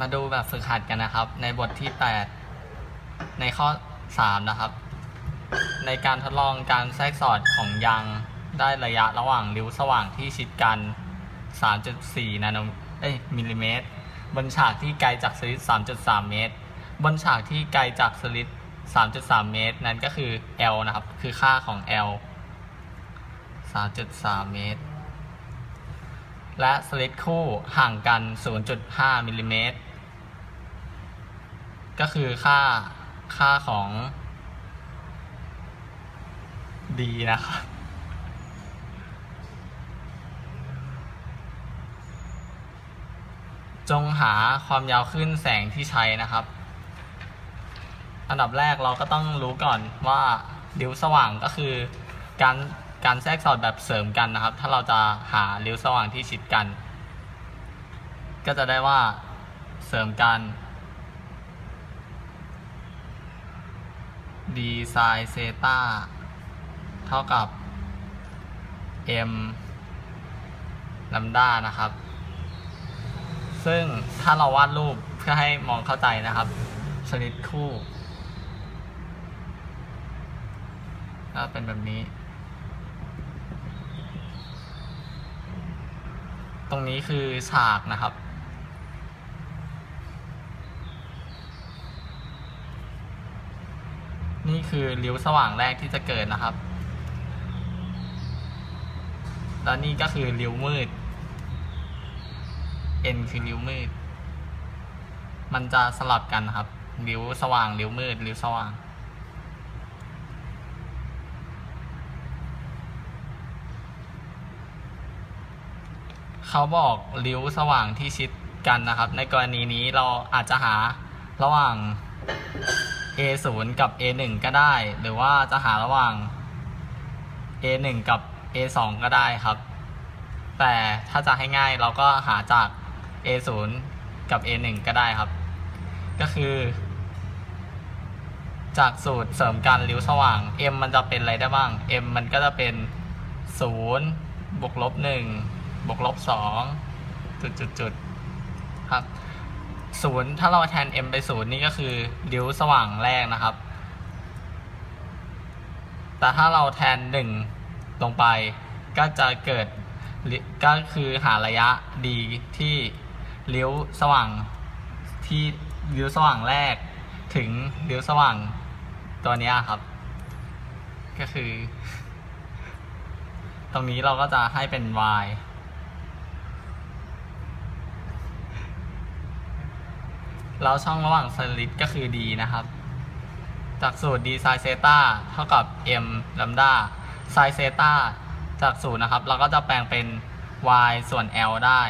มาดูแบบฝึกหัดกันนะครับ ในบทที่ 8 ในข้อ 3 นะครับ ในการทดลองการแทรกสอดของยางได้ระยะระหว่างริ้วสว่างที่ชิดกัน 3.4 นาโนเอ้ยมิลลิเมตร บนฉากที่ไกลจากสลิด3.3 เมตร บนฉากที่ไกลจากสลิด3.3 เมตร นั้นก็คือ L นะครับ คือค่าของ L 3.3 เมตร และสลิดคู่ห่างกัน 0.5มิลลิเมตร ก็คือค่าค่าของ D นะครับ จงหาความยาวขึ้นแสงที่ใช้นะครับ อันดับแรกเราก็ต้องรู้ก่อนว่าริ้วสว่างก็คือการการแทรกสอดแบบเสริมกันนะครับ ถ้าเราจะหาริ้วสว่างที่ชิดกัน ก็จะได้ว่าเสริมกัน d ไซน์เซตาเท่ากับ m ลัมดานะครับ ซึ่งถ้าเราวาดรูปเพื่อให้มองเข้าใจนะครับ ชนิดคู่ก็เป็นแบบนี้ ตรงนี้คือฉากนะครับ นี่คือริ้วสว่างแรกที่จะเกิดนะครับ แล้วนี่ก็คือริ้วมืด N คือริ้วมืด มันจะสลับกันนะครับ ริ้วสว่าง ริ้วมืด ริ้วสว่าง เขาบอกริ้วสว่างที่ชิดกันนะครับ ในกรณีนี้เราอาจจะหาระหว่าง A0 กับ A1 ก็ได้ หรือว่าจะหาระหว่าง A1 กับ A2 ก็ได้ครับ แต่ถ้าจะให้ง่ายเราก็หาจาก A0 กับ A1 ก็ได้ครับ ก็คือ จากสูตรเสริมการริ้วสว่าง M มันจะเป็นอะไรได้บ้าง M มันก็จะเป็น 0 บวกลบ 1 บวกลบ 2 จุดจุดจุดครับ ศูนย์ถ้าเราแทน m ไปศูนย์นี่ก็คือริ้วสว่างแรกนะครับ แต่ถ้าเราแทนหนึ่งลงไปก็จะเกิดก็คือหาระยะดีที่ริ้วสว่างที่ริ้วสว่างแรก ถึงริ้วสว่างตัวนี้ครับ ก็คือ ตรงนี้เราก็จะให้เป็น y แล้วช่องระหว่างสลิดก็คือ d นะครับ จากสูตร d ไซเซต้าเท่ากับ m ลัมดาไซเซต้าจากสูตรนะครับ เราก็จะแปลงเป็น y ส่วน l ได้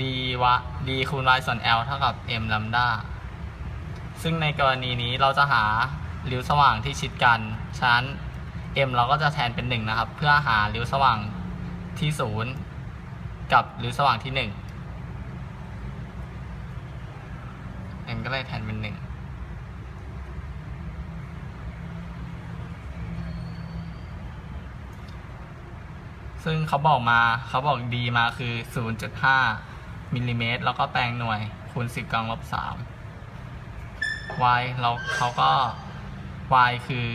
d วะ d คูณ y ส่วน l เท่ากับ m ลัมดาซึ่งในกรณีนี้เราจะหาริ้วสว่างที่ชิดกัน ฉะนั้น m เราก็จะแทนเป็น 1 นะครับ เพื่อหาริ้วสว่างที่ 0 กับริ้วสว่างที่ 1 m ก็เลยแทนเป็นหนึ่งซึ่งเขาบอกมาเขาบอกดีมาคือ 0.5มิลลิเมตรแล้วก็แปลงหน่วยคูณ 10กำลังลบ3 y เราเขาก็ y คือ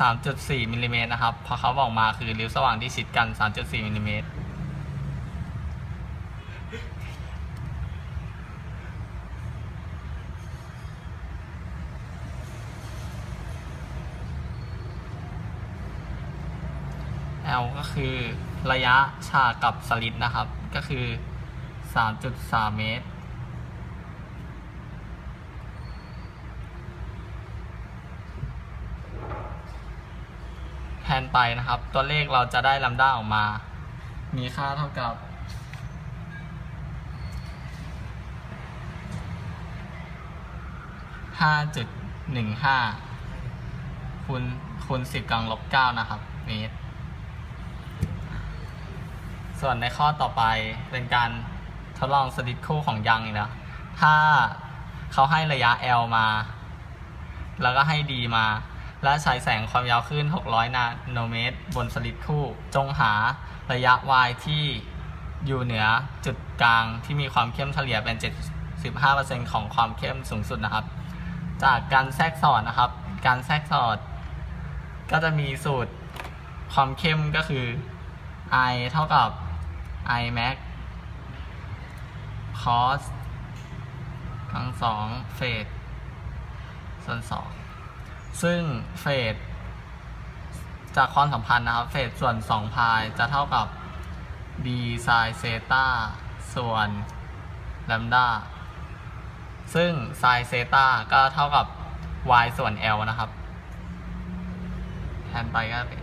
3.4มิลลิเมตรนะครับพราะเขาบอกมาคือริ้วสว่างที่ชิดกัน 3.4มิลลิเมตร L ก็คือระยะฉากกับสลิดนะครับ ก็คือ 3.3 เมตร นไปนะครับ ตัวเลขเราจะได้ลัมด้าออกมา มีค่าเท่ากับ5.15คูณคูณ10กำลังลบ9นะครับเมตร ส่วนในข้อต่อไปเป็นการทดลองสลิดคู่ของยังอีกนะถ้าเขาให้ระยะ L มา แล้วก็ให้ D มา และใช้แสงความยาวคลื่น 600 นาโนเมตร บนสลิดคู่ จงหาระยะ y ที่อยู่เหนือจุดกลางที่มีความเข้มเฉลี่ยเป็น 75%ของความเข้มสูงสุดนะครับ จากการแทรกสอดนะครับ การแทรกสอด ก็จะมีสูตรความเข้มก็คือ i เท่ากับ i max cos กำลังสองเฟสส่วนสอง ซึ่งเฟสจากความสัมพันธ์นะครับ เฟสส่วน2พายจะเท่ากับ d sin เซตาส่วนแลมดาซึ่ง sin เซตาก็เท่ากับ y ส่วน l นะครับ แทนไปก็เป็น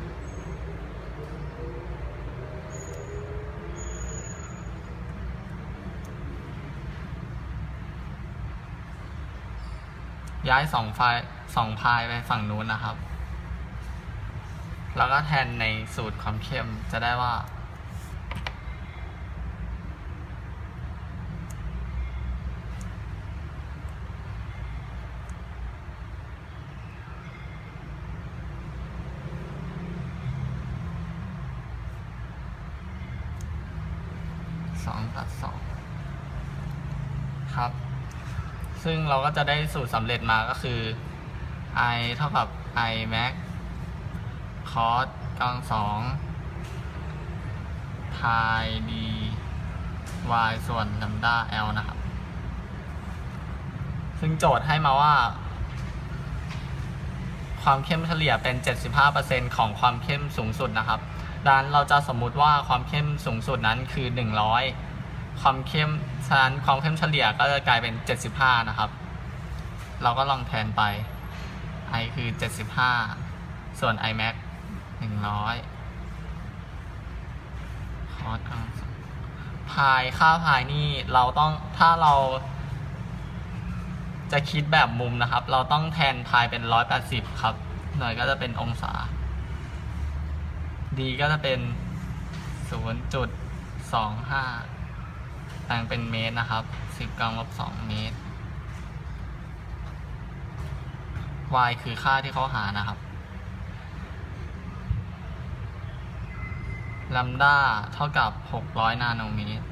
ย้ายสองไฟล์ สองพายไปฝั่งนู้นนะครับ แล้วก็แทนในสูตรความเข้มจะได้ว่า สองตัดสองครับ ซึ่งเราก็จะได้สูตรสำเร็จมาก็คือ i เท่ากับ i max cos กำลังสอง pi d y ส่วน lambda l นะครับ ซึ่งโจทย์ให้มาว่า ความเข้มเฉลี่ยเป็น 75%ของความเข้มสูงสุดนะครับดังนั้นเราจะสมมุติว่าความเข้มสูงสุดนั้นคือ 100 ความเข้มฉะนั้นความเข้มเฉลี่ยก็จะกลายเป็น 75 นะครับ เราก็ลองแทนไป i คือ 75 ส่วน i max 100คอสกลังสองพายค่าพายนี่เราต้องถ้าเรา จะคิดแบบมุมนะครับ เราต้องแทนพายเป็น 180 ครับ หน่อยก็จะเป็นองศา d ก็จะเป็น 0.25แปลงเป็นเมตรนะครับ 10กำลังลบ2เมตร y คือค่าที่เขาหานะครับลัมดาเท่ากับ 600 นาโนเมตร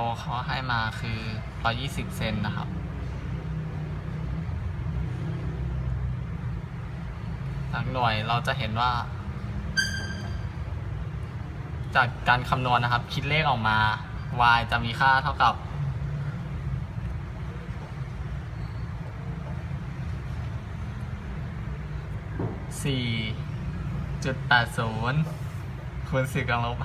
L เขาให้มาคือ 120 เซนนะครับจากหน่วยเราจะเห็นว่า จากการคำนวณนะครับ คิดเลขออกมา y จะมีค่าเท่ากับ 4.80 คูณ10กำลังลบ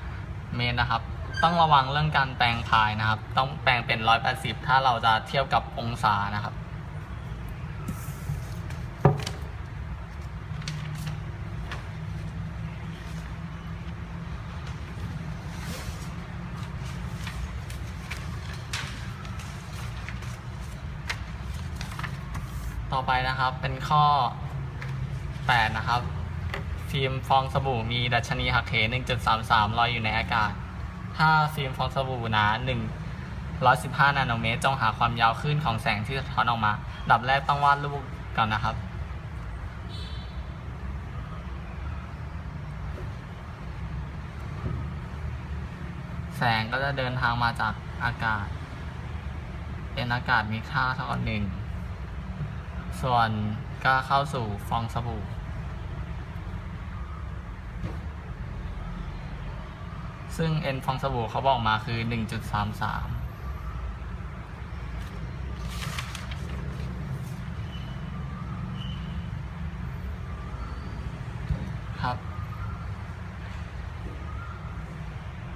5 เมตรนะครับ ต้องระวังเรื่องการแปลงพายนะครับ ต้องแปลงเป็น 180 ถ้าเราจะเทียบกับองศานะครับ ต่อไปนะครับ เป็นข้อ 8 นะครับ ฟิล์มฟองสบู่มีดัชนีหักเห1.33 ลอยอยู่ในอากาศ ถ้าฟิล์มฟองสบู่หนา115 นาโนเมตร จงหาความยาวคลื่นของแสงที่สะท้อนออกมา ดับแรกต้องวาดรูปก่อนนะครับแสงก็จะเดินทางมาจากอากาศ เป็นอากาศมีค่าเท่ากับหนึ่ง ส่วนก็เข้าสู่ฟองสบู่ ซึ่ง n ฟองสบู่เขาบอกมาคือ 1.33ครับ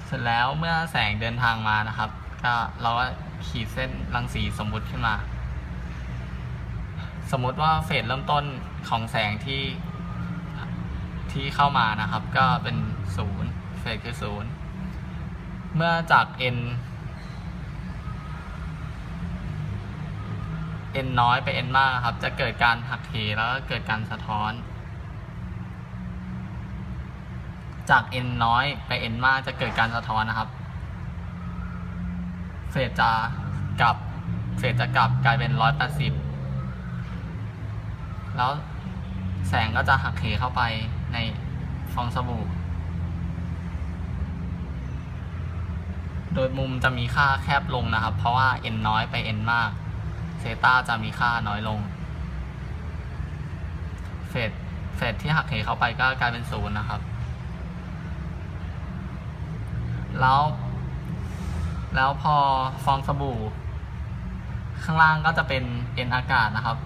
เสร็จแล้วเมื่อแสงเดินทางมานะครับ ก็เราก็ขีดเส้นรังสีสมมุติขึ้นมา สมมติว่าเฟสเริ่มต้นของแสงที่ที่เข้ามานะครับ ก็เป็นศูนย์เฟสคือศูนย์เมื่อจาก n n น้อยไป n มากครับ จะเกิดการหักเหแล้วก็เกิดการสะท้อน จาก n น้อยไป n มากจะเกิดการสะท้อนนะครับ เฟสจะกลับ เฟสจะกลับกลายเป็นร้อยแปดสิบ แล้วแสงก็จะหักเหเข้าไปในฟองสบู่ โดยมุมจะมีค่าแคบลงนะครับ เพราะว่า n น้อยไป n มาก เซตาจะมีค่าน้อยลง เฟสเฟสที่หักเหเข้าไปก็กลายเป็นศูนย์นะครับ แล้ว แล้วพอฟองสบู่ ข้างล่างก็จะเป็นเอ็นอากาศนะครับ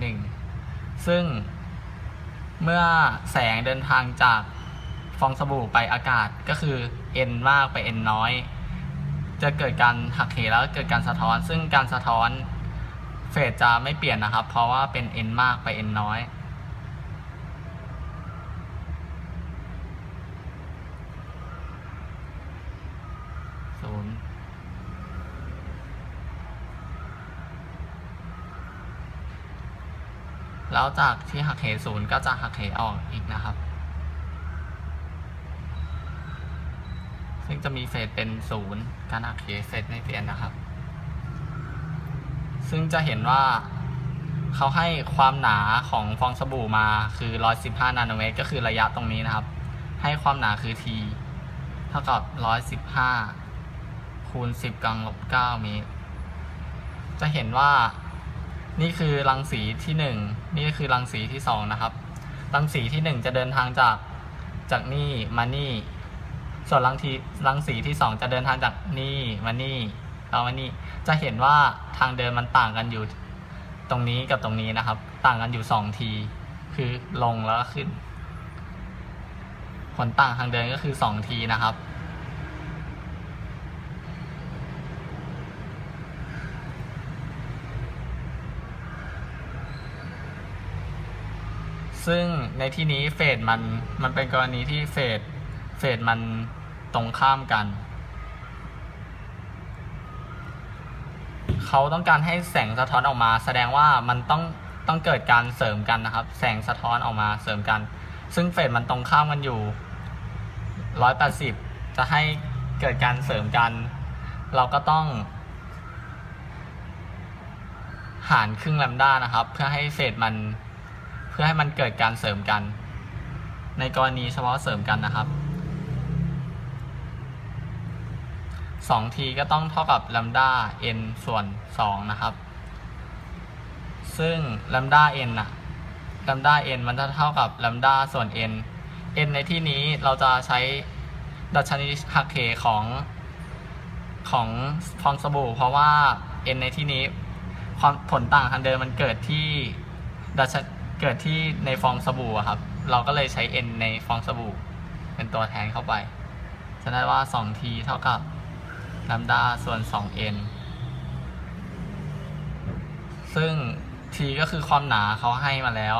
หนึ่งซึ่งเมื่อแสงเดินทางจากฟองสบู่ไปอากาศก็คือ n มากไป n น้อย จะเกิดการหักเหแล้วเกิดการสะท้อน ซึ่งการสะท้อนเฟสจะไม่เปลี่ยนนะครับ เพราะว่าเป็น n มากไป n น้อย ศูนย์ แล้วจากที่หักเหศูนย์ก็จะหักเหออกอีกนะครับ ซึ่งจะมีเฟสเป็นศูนย์การหักเหเฟสไม่เปลี่ยนนะครับ ซึ่งจะเห็นว่าเขาให้ความหนาของฟองสบู่มาคือ 115 นาโนเมตร ก็คือระยะตรงนี้นะครับ ให้ความหนาคือ t เท่ากับ 115 คูณ 10กำลังลบ9เมตร จะเห็นว่า นี่คือรังสีที่ 1 นี่ก็คือรังสีที่ 2 นะครับ รังสีที่ 1 จะเดินทางจากจากนี่มานี่ ส่วนรังทีรังสีที่ 2 จะเดินทางจากนี่มานี่แล้วมานี่ จะเห็นว่าทางเดินมันต่างกันอยู่ตรงนี้กับตรงนี้นะครับ ต่างกันอยู่ 2 ที คือลงแล้วก็ขึ้น ผลต่างทางเดินก็คือ 2 ทีนะครับ ซึ่งในที่นี้เฟสมันมันเป็นกรณีที่เฟสเฟสมันตรงข้ามกัน เขาต้องการให้แสงสะท้อนออกมา แสดงว่ามันต้องต้องเกิดการเสริมกันนะครับ แสงสะท้อนออกมาเสริมกัน ซึ่งเฟสมันตรงข้ามกันอยู่ร้อยแปดสิบจะให้เกิดการเสริมกัน เราก็ต้องหารครึ่งแลมด้านะครับ เพื่อให้เฟสมัน พื่อให้มันเกิดการเสริมกัน ในกรณีเฉพาะเสริมกันนะครับ2 t ก็ต้องเท่ากับ lambda n ส่วน 2 นะครับ ซึ่ง lambda n อะ lambda n มันจะเท่ากับ lambda ส่วน n n ในที่นี้เราจะใช้ดัชนีหักเหของของฟองสบู่ เพราะว่า n ในที่นี้ความผลต่างทางเดินมันเกิดที่ดัช เกิดที่ในฟองสบู่อะครับ เราก็เลยใช้ n ในฟองสบู่ เป็นตัวแทนเข้าไปจะได้ว่า 2t เท่ากับลัมดาส่วน 2n ซึ่ง t ก็คือความหนาเขาให้มาแล้ว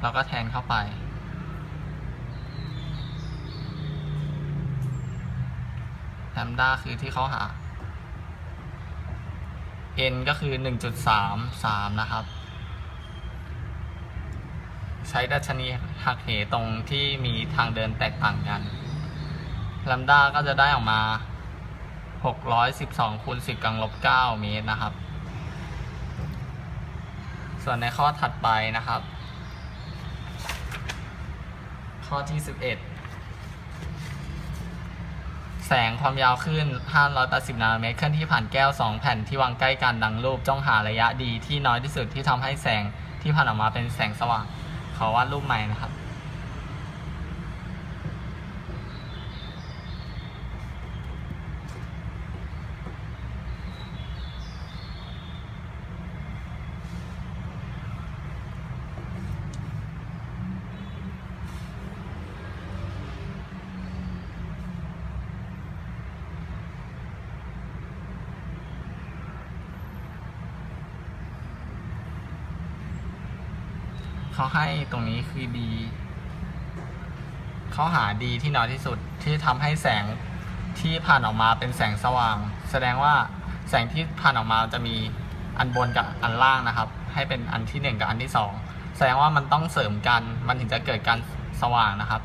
เราก็แทนเข้าไป ลัมดาคือที่เขาหา n ก็คือ 1.33 นะครับ ใช้ดัชนีหักเหตรงที่มีทางเดินแตกต่างกันลัมดาก็จะได้ออกมา 612คูณ10กำลังลบ9เมตรนะครับ ส่วนในข้อถัดไปนะครับ ข้อที่ 11 แสงความยาวขึ้น 580 นาโนเมตร เคลื่อนที่ผ่านแก้ว 2 แผ่นที่วางใกล้กันดังรูป จ้องหาระยะดีที่น้อยที่สุดที่ทำให้แสงที่ผ่านออกมาเป็นแสงสว่าง ขอวาดรูปใหม่นะครับ เขาให้ตรงนี้คือดี เขาหาดีที่น้อยที่สุดที่ทำให้แสงที่ผ่านออกมาเป็นแสงสว่าง แสดงว่าแสงที่ผ่านออกมาจะมีอันบนกับอันล่างนะครับ ให้เป็นอันที่หนึ่งกับอันที่สองแสดงว่ามันต้องเสริมกันมันถึงจะเกิดการสว่างนะครับ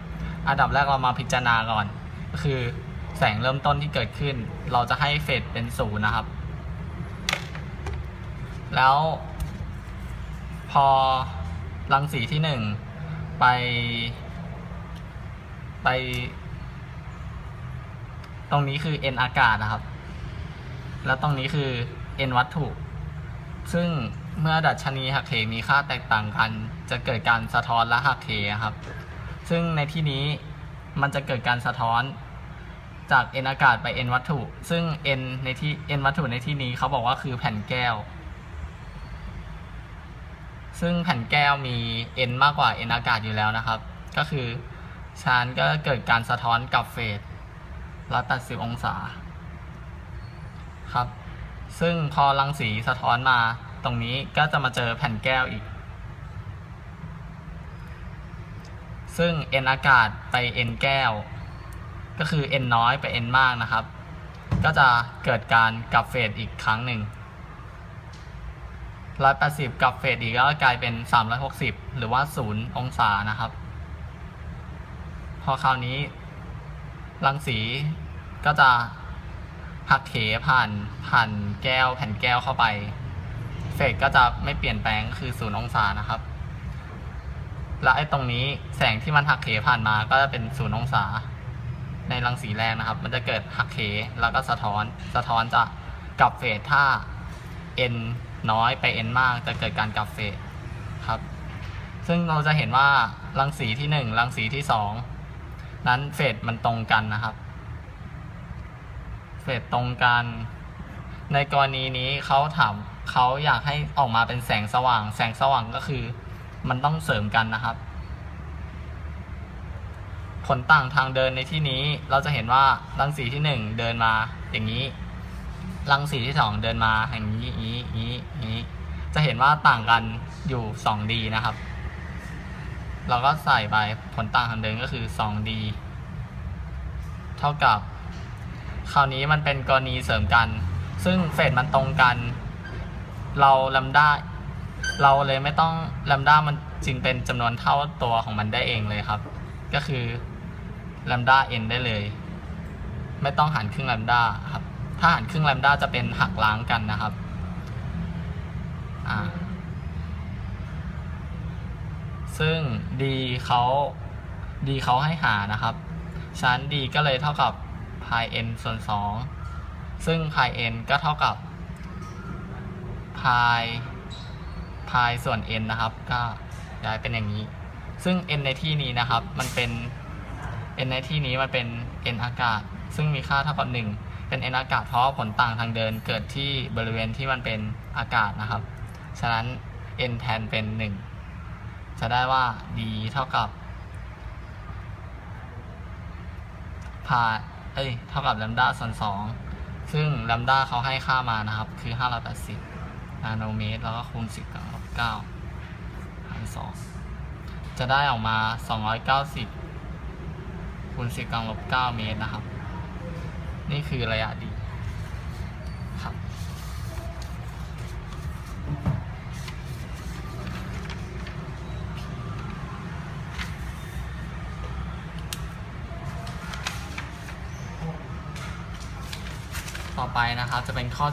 อันดับแรกเรามาพิจารณาก่อนก็คือแสงเริ่มต้นที่เกิดขึ้น เราจะให้เฟสเป็นศูนย์นะครับ แล้วพอ รังสีที่หนึ่งไป ไป ตรงนี้คือ n อากาศนะครับ แล้วตรงนี้คือ n วัตถุ ซึ่งเมื่อดัชนีหักเหมีค่าแตกต่างกัน จะเกิดการสะท้อนและหักเหครับ ซึ่งในที่นี้มันจะเกิดการสะท้อนจาก n อากาศไป n วัตถุ ซึ่ง n ในที่ n วัตถุในที่นี้เขาบอกว่าคือแผ่นแก้ว ซึ่งแผ่นแก้วมี n มากกว่า n อากาศอยู่แล้วนะครับ ก็คือชานก็เกิดการสะท้อนกับเฟส180องศาครับ ซึ่งพอรังสีสะท้อนมาตรงนี้ก็จะมาเจอแผ่นแก้วอีก ซึ่ง n อากาศไป n แก้ว ก็คือ n น้อยไป n มากนะครับ ก็จะเกิดการกลับเฟสอีกครั้งหนึ่ง 180 กับเฟสอีกก็กลายเป็น 360 หรือว่า 0 องศานะครับ พอคราวนี้ รังสีก็จะหักเหผ่านผ่านแก้วแผ่นแก้วเข้าไป เฟสก็จะไม่เปลี่ยนแปลงคือ 0 องศานะครับ และไอ้ตรงนี้แสงที่มันหักเหผ่านมาก็จะเป็น 0 องศา ในรังสีแรกนะครับ มันจะเกิดหักเหแล้วก็สะท้อน สะท้อนจะกลับเฟสถ้า n น้อยไป n มากจะเกิดการกลับเฟสครับ ซึ่งเราจะเห็นว่ารังสีที่ 1 รังสีที่ 2 นั้นเฟสมันตรงกันนะครับ เฟสตรงกัน ในกรณีนี้เขาถามเขาอยากให้ออกมาเป็นแสงสว่าง แสงสว่างก็คือ มันต้องเสริมกันนะครับ ผลต่างทางเดินในที่นี้เราจะเห็นว่ารังสีที่หนึ่งเดินมาอย่างนี้ รังสีที่สองเดินมาอย่างนี้นี้นี้นี้จะเห็นว่าต่างกันอยู่ 2D นะครับ เราก็ใส่ไปผลต่างทางเดินก็คือ 2D เท่ากับ คราวนี้มันเป็นกรณีเสริมกัน ซึ่งเฟสมันตรงกัน เราลำด้าเราเลยไม่ต้องลำด้ามันจึงเป็นจำนวนเท่าตัวของมันได้เองเลยครับ ก็คือลำด้า n ได้เลย ไม่ต้องหารครึ่งลำด้าครับ ถ้าหารครึ่งลำด้าจะเป็นหักล้างกันนะครับซึ่ง d เขา d เขาให้หานะครับชั้น d ก็เลยเท่ากับ pi n ส่วน 2 ซึ่ง pi n ก็เท่ากับ pi pi ส่วน n นะครับ ก็ย้ายเป็นอย่างนี้ ซึ่ง n ในที่นี้นะครับ มันเป็น n ในที่นี้มันเป็น n อากาศ ซึ่งมีค่าเท่ากับ 1 เป็น n อากาศเพราะผลต่างทางเดินเกิดที่บริเวณที่มันเป็นอากาศนะครับ ฉะนั้น n แทนเป็น 1 จะได้ว่า d เท่ากับพาเอ้ย เท่ากับลมด้าส่วน2ซึ่งลมด้าเขาให้ค่ามานะครับ คือ 580นาโนเมตร แล้วก็คูณ 10กับ9หาร2จะได้ออกมา 290คูณ10กับ9เมตรนะครับ นี่คือระยะดีครับต่อไปนะครับจะเป็นข้อ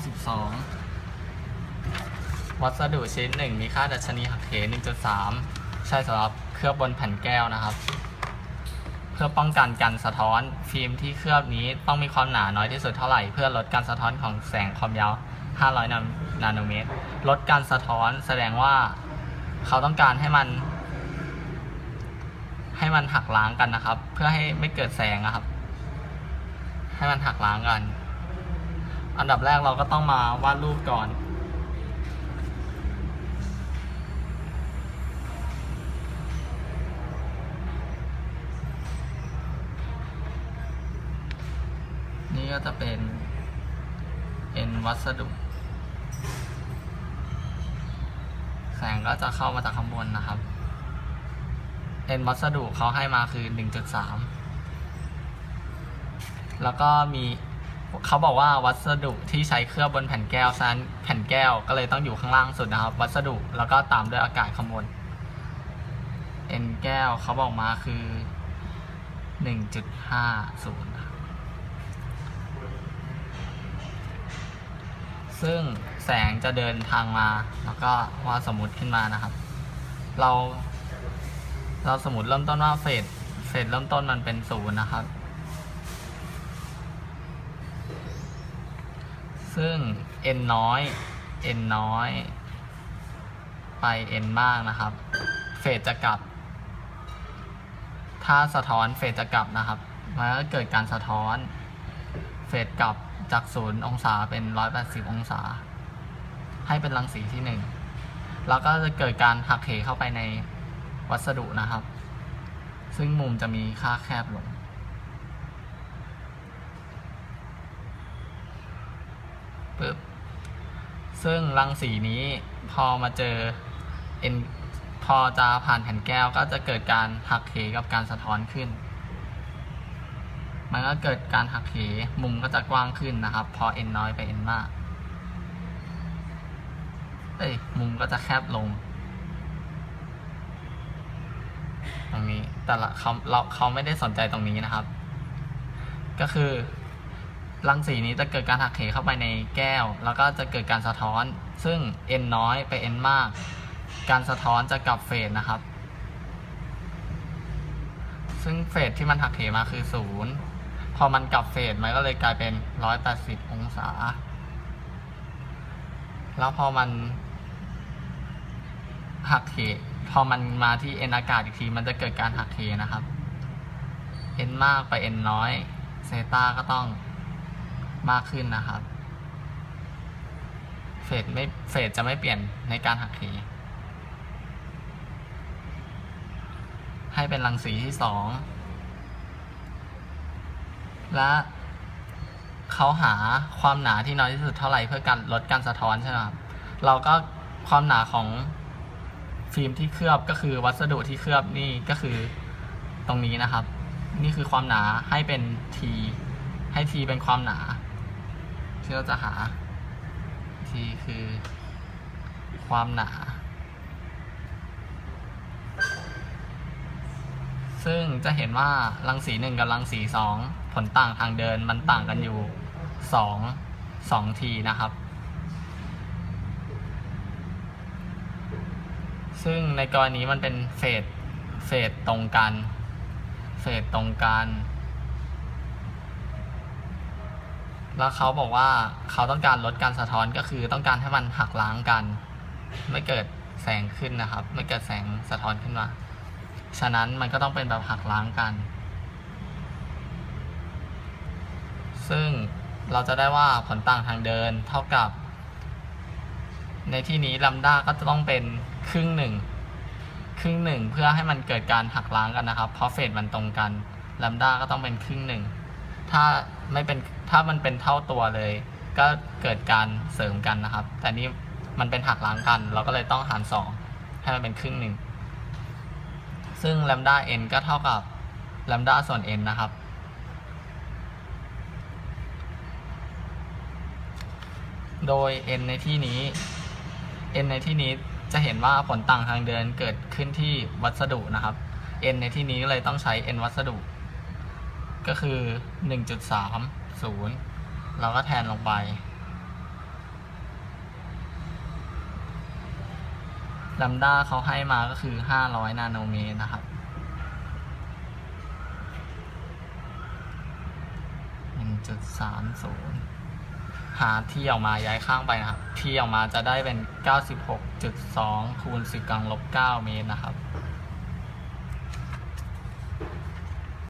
12 วัสดุชิ้นหนึ่งมีค่าดัชนีหักเห1.3 ใช้สำหรับเคลือบบนแผ่นแก้วนะครับ พื่อป้องกันการสะท้อน ฟิล์มที่เคลือบนี้ต้องมีความหนาน้อยที่สุดเท่าไหร่ เพื่อลดการสะท้อนของแสงความยาว 500 นาโนเมตร ลดการสะท้อนแสดงว่าเขาต้องการให้มัน ให้มันหักล้างกันนะครับ เพื่อให้ไม่เกิดแสงนะครับ ให้มันหักล้างกัน อันดับแรกเราก็ต้องมาวาดรูปก่อน ก็จะเป็น เป็นวัสดุ แสงก็จะเข้ามาจากข้างบนนะครับ เป็นวัสดุเขาให้มาคือ 1.3 แล้วก็มีเขาบอกว่าวัสดุที่ใช้เคลือบบนแผ่นแก้วซันแผ่นแก้วก็เลยต้องอยู่ข้างล่างสุดนะครับ วัสดุแล้วก็ตามด้วยอากาศข้างบนเอ็นแก้วเขาบอกมาคือ 1.50 ซึ่งแสงจะเดินทางมา แล้วก็ว่าสมมติขึ้นมานะครับ เรา เราสมมติเริ่มต้นว่าเฟสเฟสเริ่มต้นมันเป็นศูนย์นะครับ ซึ่ง n น้อย n น้อย ไป n มากนะครับ เฟสจะกลับ ถ้าสะท้อนเฟสจะกลับนะครับมันก็เกิดการสะท้อน เฟสกลับ จากศูนย์องศาเป็นร้อยแปดสิบองศา ให้เป็นรังสีที่หนึ่งแล้วก็จะเกิดการหักเหเข้าไปในวัสดุนะครับ ซึ่งมุมจะมีค่าแคบลง ปึ๊บ ซึ่งรังสีนี้พอมาเจอ N พอจะผ่านแผ่นแก้วก็จะเกิดการหักเหกับการสะท้อนขึ้น มันก็เกิดการหักเหมุมก็จะกว้างขึ้นนะครับ พอ n น้อยไป n มากเอ้ยมุมก็จะแคบลง ตรงนี้แต่ละเขาเราเขาไม่ได้สนใจตรงนี้นะครับ ก็คือรังสีนี้จะเกิดการหักเหเข้าไปในแก้ว แล้วก็จะเกิดการสะท้อน ซึ่ง n น้อยไป n มาก การสะท้อนจะกลับเฟสนะครับ ซึ่งเฟสที่มันหักเหมาคือศูนย์ อมันกลับเฟสมันก็เลยกลายเป็นร้อยแปดสิบองศา แล้วพอมันหักเหพอมันมาที่ n อากาศอีกที มันจะเกิดการหักเหนะครับ n มากไป n น้อยเซตาก็ต้องมากขึ้นนะครับเฟสไม่เฟสจะไม่เปลี่ยนในการหักเหให้เป็นรังสีที่สอง และเขาหาความหนาที่น้อยที่สุดเท่าไหร่เพื่อการลดการสะท้อนใช่ไหมครับเราก็ความหนาของฟิล์มที่เคลือบก็คือวัสดุที่เคลือบนี่ก็คือตรงนี้นะครับ นี่คือความหนาให้เป็น t ให้ t เป็นความหนา ที่เราจะหา t คือความหนา ซึ่งจะเห็นว่ารังสีหนึ่งกับรังสีสอง ผลต่างทางเดินมันต่างกันอยู่สองสองทีนะครับ ซึ่งในกรณีมันเป็นเฟสเฟสตรงกันเฟสตรงกัน แล้วเขาบอกว่าเขาต้องการลดการสะท้อนก็คือต้องการให้มันหักล้างกัน ไม่เกิดแสงขึ้นนะครับ ไม่เกิดแสงสะท้อนขึ้นมา ฉะนั้นมันก็ต้องเป็นแบบหักล้างกัน ซึ่งเราจะได้ว่าผลต่างทางเดินเท่ากับ ในที่นี้ลัมด้าก็จะต้องเป็นครึ่งหนึ่งครึ่งหนึ่งเพื่อให้มันเกิดการหักล้างกันนะครับเพราะเฟสมันตรงกันลัมด้าก็ต้องเป็นครึ่งหนึ่งถ้าไม่เป็นถ้ามันเป็นเท่าตัวเลย ก็เกิดการเสริมกันนะครับ แต่นี่มันเป็นหักล้างกัน เราก็เลยต้องหารสองให้มันเป็นครึ่งหนึ่งซึ่ง lambda n ก็เท่ากับ lambda ส่วน n นะครับ โดย n ในที่นี้ n ในที่นี้จะเห็นว่าผลต่างทางเดินเกิดขึ้นที่วัสดุนะครับ n ในที่นี้เลยต้องใช้ n วัสดุ ก็คือ 1.30 เราก็แทนลงไป ลัมด้าเขาให้มาก็คือ 500 นาโนเมตรนะครับ 1.30 หาที่ออกมาย้ายข้างไปนะครับที่ออกมาจะได้เป็น 96.2คูณ10กำลังลบ9เมตรนะครับ